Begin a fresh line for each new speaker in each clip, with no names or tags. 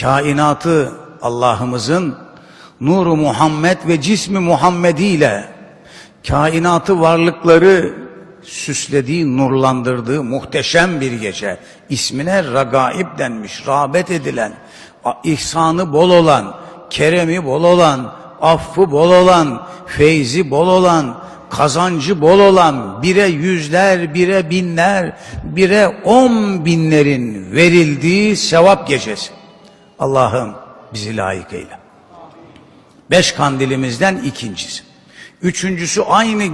kainatı Allah'ımızın nuru Muhammed ve cismi Muhammedi ile kainatı varlıkları süslediği, nurlandırdığı muhteşem bir gece. İsmine ragaib denmiş, rağbet edilen, ihsanı bol olan, keremi bol olan, affı bol olan, feyzi bol olan, kazancı bol olan, bire yüzler, bire binler, bire on binlerin verildiği sevap gecesi. Allah'ım bizi layık eyle. Beş kandilimizden ikincisi. Üçüncüsü aynı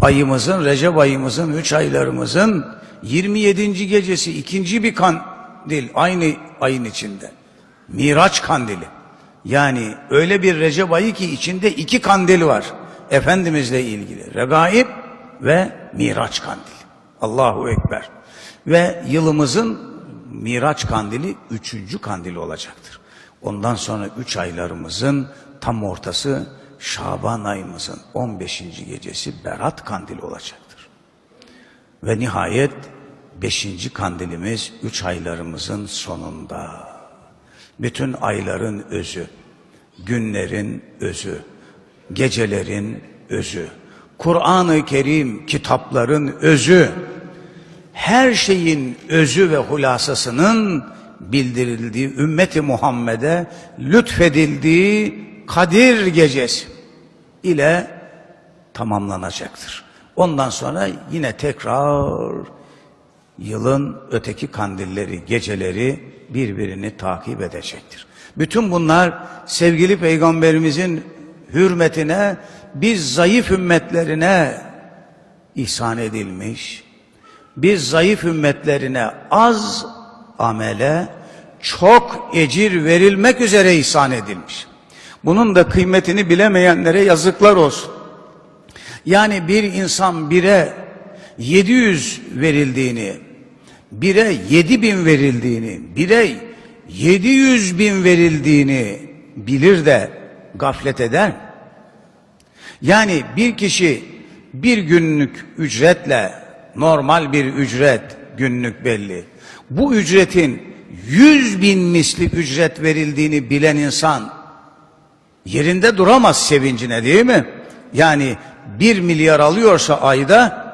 ayımızın, Recep ayımızın, üç aylarımızın 27. gecesi ikinci bir kandil aynı ayın içinde. Miraç kandili. Yani öyle bir Recep ayı ki içinde iki kandil var. Efendimizle ilgili. Regaib ve Miraç kandili. Allahu Ekber. Ve yılımızın Miraç kandili üçüncü kandili olacaktır. Ondan sonra üç aylarımızın tam ortası Şaban ayımızın 15. gecesi Berat kandili olacaktır. Ve nihayet beşinci kandilimiz üç aylarımızın sonunda. Bütün ayların özü, günlerin özü, gecelerin özü, Kur'an-ı Kerim kitapların özü, her şeyin özü ve hulasasının bildirildiği ümmeti Muhammed'e lütfedildiği Kadir gecesi ile tamamlanacaktır. Ondan sonra yine tekrar yılın öteki kandilleri, geceleri birbirini takip edecektir. Bütün bunlar sevgili peygamberimizin hürmetine biz zayıf ümmetlerine ihsan edilmiş. Biz zayıf ümmetlerine az amele çok ecir verilmek üzere ihsan edilmiş. Bunun da kıymetini bilemeyenlere yazıklar olsun. Yani bir insan bire 700 verildiğini, bire 7000 verildiğini, bire 700 bin verildiğini bilir de gaflet eder? Yani bir kişi bir günlük ücretle normal bir ücret günlük belli. Bu ücretin 100 bin misli ücret verildiğini bilen insan yerinde duramaz sevincine değil mi? Yani bir milyar alıyorsa ayda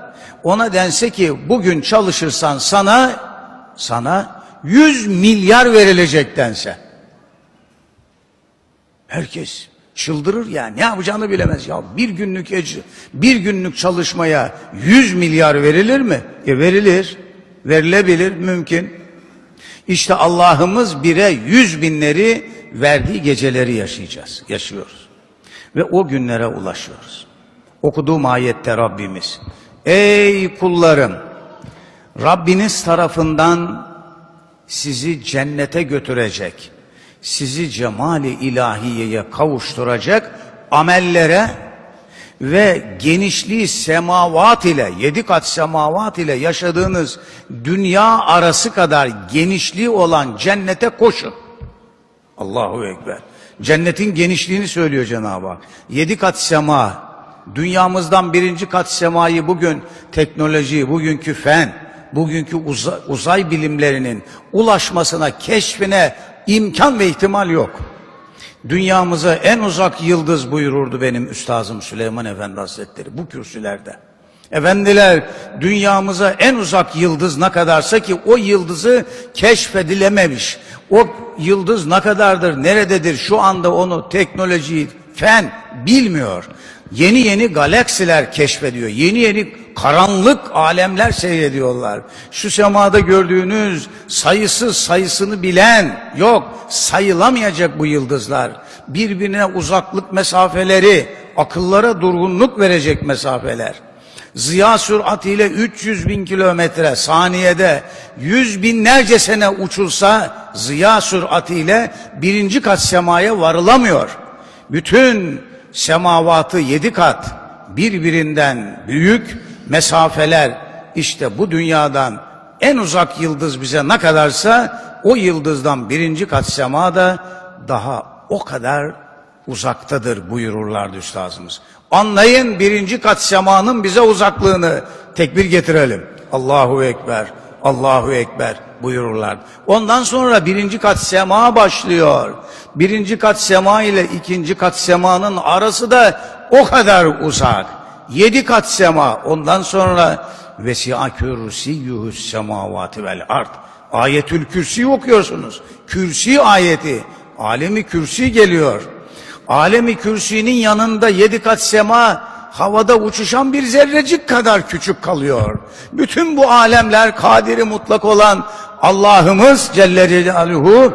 ona dense ki bugün çalışırsan sana sana 100 milyar verilecek dense. Herkes çıldırır ya ne yapacağını bilemez ya bir günlük ecri, bir günlük çalışmaya 100 milyar verilir mi? E verilir, verilebilir, mümkün. İşte Allah'ımız bire yüz binleri verdiği geceleri yaşayacağız, yaşıyoruz. Ve o günlere ulaşıyoruz. Okuduğum ayette Rabbimiz, ey kullarım, Rabbiniz tarafından sizi cennete götürecek, sizi cemali ilahiyeye kavuşturacak amellere ve genişliği semavat ile, yedi kat semavat ile yaşadığınız dünya arası kadar genişliği olan cennete koşun. Allahu Ekber. Cennetin genişliğini söylüyor Cenab-ı Hak. Yedi kat sema, dünyamızdan birinci kat semayı bugün teknoloji, bugünkü fen, bugünkü uzay, uzay bilimlerinin ulaşmasına, keşfine imkan ve ihtimal yok. Dünyamıza en uzak yıldız buyururdu benim üstazım Süleyman Efendi Hazretleri bu kürsülerde. Efendiler dünyamıza en uzak yıldız ne kadarsa ki o yıldızı keşfedilememiş. O yıldız ne kadardır, nerededir şu anda onu teknoloji, fen bilmiyor. Yeni yeni galaksiler keşfediyor. Yeni yeni karanlık alemler seyrediyorlar. Şu semada gördüğünüz sayısız sayısını bilen yok. Sayılamayacak bu yıldızlar. Birbirine uzaklık mesafeleri, akıllara durgunluk verecek mesafeler. Ziya süratiyle 300 bin kilometre saniyede yüz binlerce sene uçulsa ziya süratiyle birinci kat semaya varılamıyor. Bütün semavatı yedi kat birbirinden büyük mesafeler işte bu dünyadan en uzak yıldız bize ne kadarsa o yıldızdan birinci kat semada daha o kadar uzaktadır buyururlardı üstazımız. Anlayın birinci kat semanın bize uzaklığını tekbir getirelim. Allahu Ekber, Allahu Ekber buyururlar. Ondan sonra birinci kat sema başlıyor. Birinci kat sema ile ikinci kat semanın arası da o kadar uzak. Yedi kat sema ondan sonra vesi'a kürsiyuhus semavati vel ard. Ayetül kürsi okuyorsunuz. Kürsi ayeti. Alemi kürsi geliyor. Alemi kürsinin yanında yedi kat sema havada uçuşan bir zerrecik kadar küçük kalıyor. Bütün bu alemler kadiri mutlak olan Allah'ımız Celle Celaluhu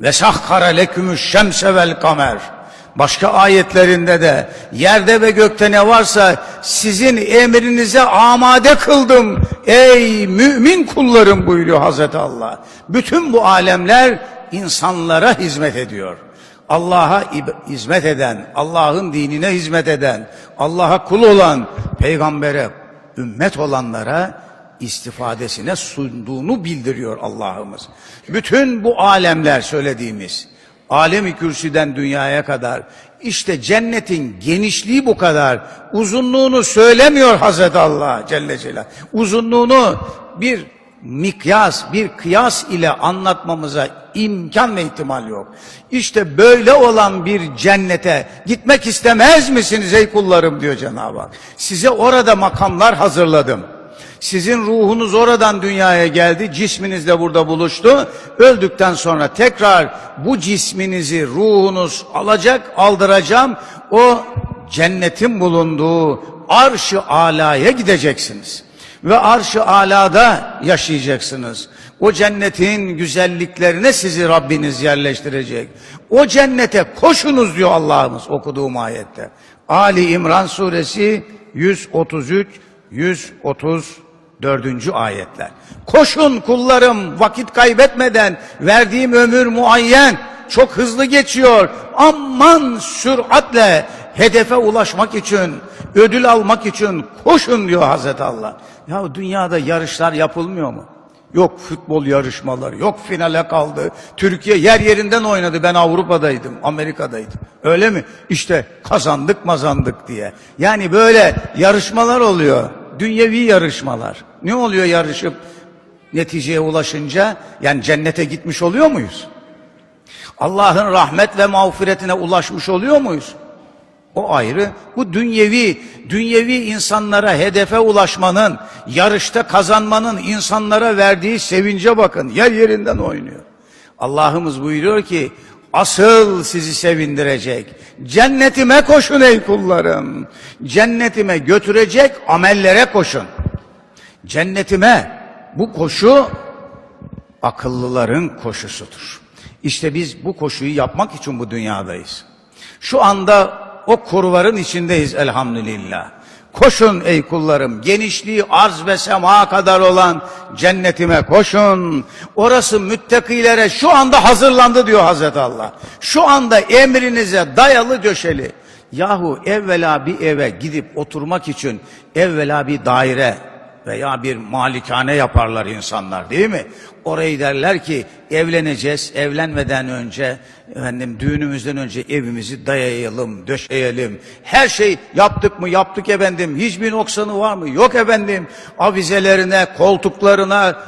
ve sahkara lekümüş şemse vel kamer. Başka ayetlerinde de yerde ve gökte ne varsa sizin emrinize amade kıldım. Ey mümin kullarım buyuruyor Hazreti Allah. Bütün bu alemler insanlara hizmet ediyor. Allah'a hizmet eden, Allah'ın dinine hizmet eden, Allah'a kul olan, peygambere ümmet olanlara istifadesine sunduğunu bildiriyor Allah'ımız. Bütün bu alemler söylediğimiz, alemi kürsüden dünyaya kadar, işte cennetin genişliği bu kadar, uzunluğunu söylemiyor Hazreti Allah Celle Celal. Uzunluğunu bir mikyas, bir kıyas ile anlatmamıza imkan ve ihtimal yok. İşte böyle olan bir cennete gitmek istemez misiniz ey kullarım diyor Cenab-ı Hak. Size orada makamlar hazırladım. Sizin ruhunuz oradan dünyaya geldi, cisminiz de burada buluştu. Öldükten sonra tekrar bu cisminizi ruhunuz alacak, aldıracağım. O cennetin bulunduğu arş-ı alaya gideceksiniz. Ve arş-ı alada yaşayacaksınız. O cennetin güzelliklerine sizi Rabbiniz yerleştirecek. O cennete koşunuz diyor Allah'ımız okuduğum ayette. Ali İmran suresi 133 134. ayetler. Koşun kullarım vakit kaybetmeden verdiğim ömür muayyen çok hızlı geçiyor. Aman süratle hedefe ulaşmak için, ödül almak için koşun diyor Hazreti Allah. Ya dünyada yarışlar yapılmıyor mu? Yok futbol yarışmaları, yok finale kaldı. Türkiye yer yerinden oynadı. Ben Avrupa'daydım, Amerika'daydım. Öyle mi? İşte kazandık mazandık diye. Yani böyle yarışmalar oluyor. Dünyevi yarışmalar. Ne oluyor yarışıp neticeye ulaşınca? Yani cennete gitmiş oluyor muyuz? Allah'ın rahmet ve mağfiretine ulaşmış oluyor muyuz? O ayrı. Bu dünyevi, dünyevi insanlara hedefe ulaşmanın, yarışta kazanmanın insanlara verdiği sevince bakın. Yer yerinden oynuyor. Allah'ımız buyuruyor ki, asıl sizi sevindirecek. Cennetime koşun ey kullarım. Cennetime götürecek amellere koşun. Cennetime bu koşu akıllıların koşusudur. İşte biz bu koşuyu yapmak için bu dünyadayız. Şu anda o kurvarın içindeyiz elhamdülillah. Koşun ey kullarım, genişliği arz ve sema kadar olan cennetime koşun. Orası müttakilere şu anda hazırlandı diyor Hazreti Allah. Şu anda emrinize dayalı döşeli. Yahu evvela bir eve gidip oturmak için evvela bir daire veya bir malikane yaparlar insanlar değil mi? Orayı derler ki evleneceğiz, evlenmeden önce efendim düğünümüzden önce evimizi dayayalım, döşeyelim. Her şey yaptık mı? Yaptık efendim. Hiçbir noksanı var mı? Yok efendim. Avizelerine, koltuklarına,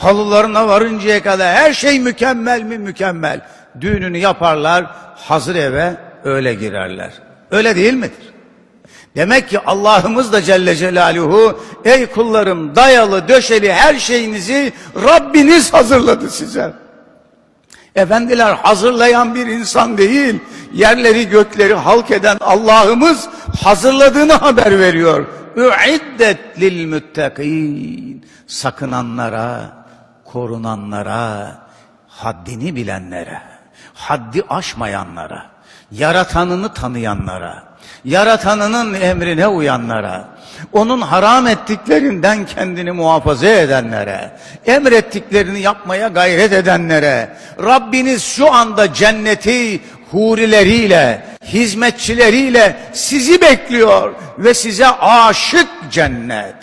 halılarına varıncaya kadar her şey mükemmel mi? Mükemmel. Düğününü yaparlar, hazır eve öyle girerler. Öyle değil midir? Demek ki Allah'ımız da Celle Celaluhu ey kullarım dayalı döşeli her şeyinizi Rabbiniz hazırladı size. Efendiler hazırlayan bir insan değil, yerleri gökleri halk eden Allah'ımız hazırladığını haber veriyor. Üiddet lil müttakîn. Sakınanlara, korunanlara, haddini bilenlere, haddi aşmayanlara, yaratanını tanıyanlara, yaratanının emrine uyanlara, onun haram ettiklerinden kendini muhafaza edenlere, emrettiklerini yapmaya gayret edenlere, Rabbiniz şu anda cenneti hurileriyle, hizmetçileriyle sizi bekliyor ve size aşık cennet.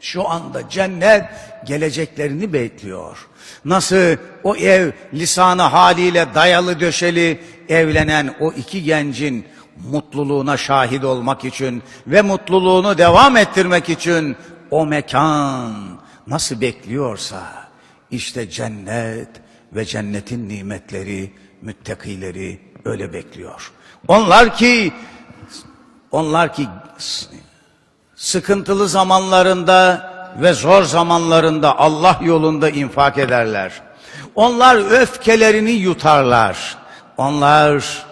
Şu anda cennet geleceklerini bekliyor. Nasıl o ev lisanı haliyle dayalı döşeli evlenen o iki gencin mutluluğuna şahit olmak için ve mutluluğunu devam ettirmek için o mekan nasıl bekliyorsa işte cennet ve cennetin nimetleri, müttakileri öyle bekliyor. Onlar ki onlar ki sıkıntılı zamanlarında ve zor zamanlarında Allah yolunda infak ederler. Onlar öfkelerini yutarlar. Onlar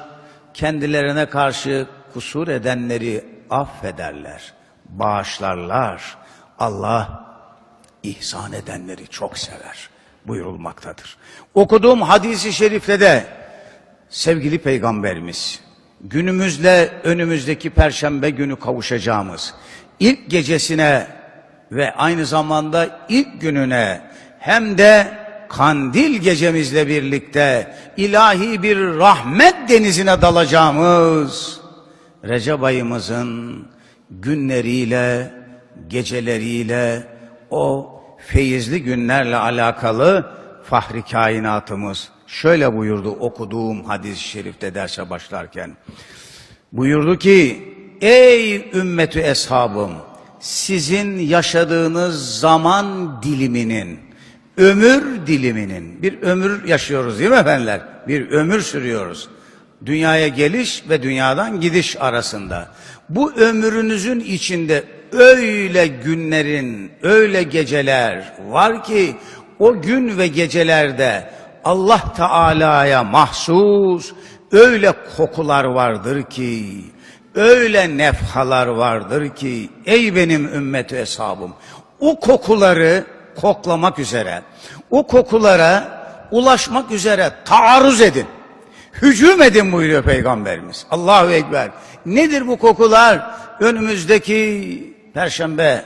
kendilerine karşı kusur edenleri affederler, bağışlarlar. Allah ihsan edenleri çok sever buyurulmaktadır. Okuduğum hadisi şerifte de sevgili peygamberimiz günümüzle önümüzdeki perşembe günü kavuşacağımız ilk gecesine ve aynı zamanda ilk gününe hem de kandil gecemizle birlikte ilahi bir rahmet denizine dalacağımız Recep ayımızın günleriyle, geceleriyle, o feyizli günlerle alakalı fahri kainatımız şöyle buyurdu okuduğum hadis-i şerifte derse başlarken. Buyurdu ki, ey ümmeti eshabım, sizin yaşadığınız zaman diliminin, ömür diliminin, bir ömür yaşıyoruz değil mi efendiler? Bir ömür sürüyoruz. Dünyaya geliş ve dünyadan gidiş arasında. Bu ömrünüzün içinde öyle günlerin, öyle geceler var ki o gün ve gecelerde Allah Teala'ya mahsus öyle kokular vardır ki, öyle nefhalar vardır ki ey benim ümmeti hesabım o kokuları koklamak üzere, o kokulara ulaşmak üzere taarruz edin. Hücum edin buyuruyor Peygamberimiz. Allahu Ekber. Nedir bu kokular? Önümüzdeki Perşembe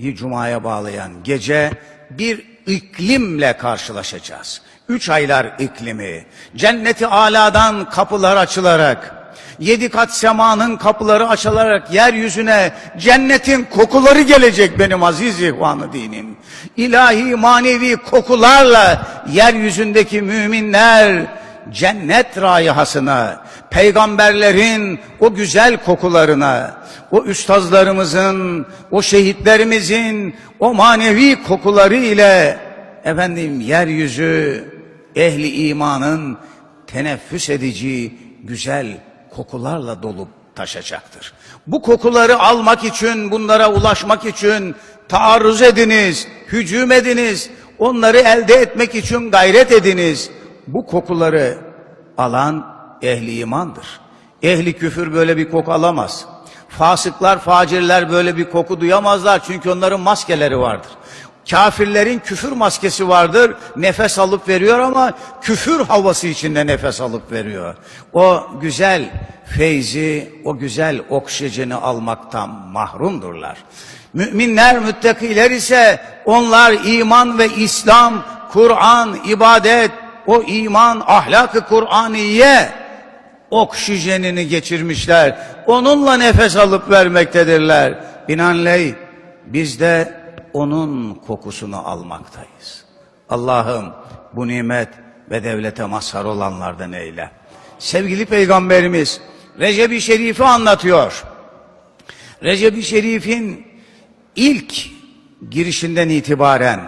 Cuma'ya bağlayan gece bir iklimle karşılaşacağız. Üç aylar iklimi, cenneti aladan kapılar açılarak, yedi kat semanın kapıları açılarak yeryüzüne cennetin kokuları gelecek benim aziz ihvanı dinim. İlahi manevi kokularla yeryüzündeki müminler cennet rayihasına, peygamberlerin o güzel kokularına, o üstazlarımızın, o şehitlerimizin o manevi kokuları ile efendim yeryüzü ehli imanın teneffüs edici güzel kokularla dolup taşacaktır. Bu kokuları almak için, bunlara ulaşmak için taarruz ediniz, hücum ediniz, onları elde etmek için gayret ediniz. Bu kokuları alan ehli imandır. Ehli küfür böyle bir koku alamaz. Fasıklar, facirler böyle bir koku duyamazlar çünkü onların maskeleri vardır. Kafirlerin küfür maskesi vardır. Nefes alıp veriyor ama küfür havası içinde nefes alıp veriyor. O güzel feyzi, o güzel oksijeni almaktan mahrumdurlar. Müminler, müttakiler ise onlar iman ve İslam, Kur'an, ibadet, o iman, ahlakı Kur'aniye oksijenini geçirmişler. Onunla nefes alıp vermektedirler. Binaenaleyh biz de onun kokusunu almaktayız. Allah'ım bu nimet ve devlete mazhar olanlardan eyle. Sevgili Peygamberimiz Recep-i Şerif'i anlatıyor. Recep-i Şerif'in ilk girişinden itibaren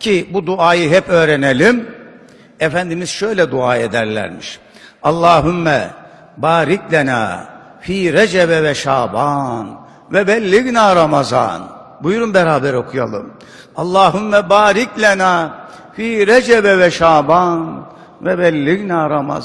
ki bu duayı hep öğrenelim. Efendimiz şöyle dua ederlermiş. Allahümme barik lena fi recebe ve şaban ve belligna ramazan. Buyurun beraber okuyalım. Allahümme barik lena fi recebe ve şaban ve belligna ramazan.